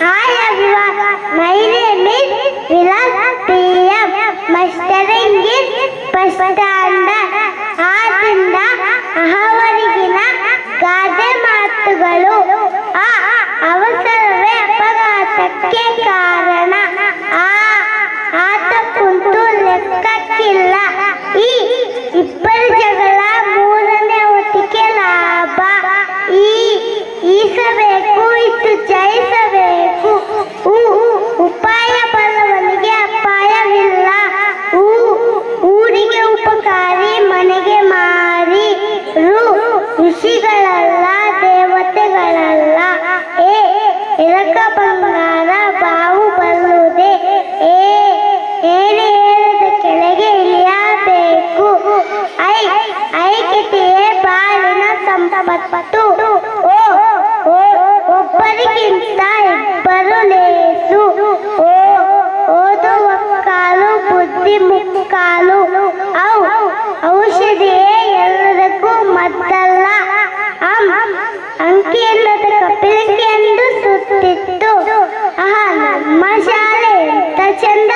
Hi everyone, my name is Vilas PM. Mastering is first standard. ಆದಿಂದ ಅಹವರೆಗಿನ ಗಾದೆ ಮಾತುಗಳು ಆ ಅವಸರವೇ ಅಪಘಾತಕ್ಕೆ ಕಾರಣ ಋಷಿಗಳಲ್ಲ, ದೇವತೆಗಳಲ್ಲ. ಏ ಎರಕ ಬಂಗಾರ, ಬಾವು ಬರುವುದೇ. ಏ, ಏನೇ ಹೇಳದ ಕೆಳಗೆ ಇಳಿಯಬೇಕು. ಐ ಐಕ್ಯತೆಯೇ ಬಾಳಿನ ಸಂಪತ್ತು. आहान मशाले प्रचंड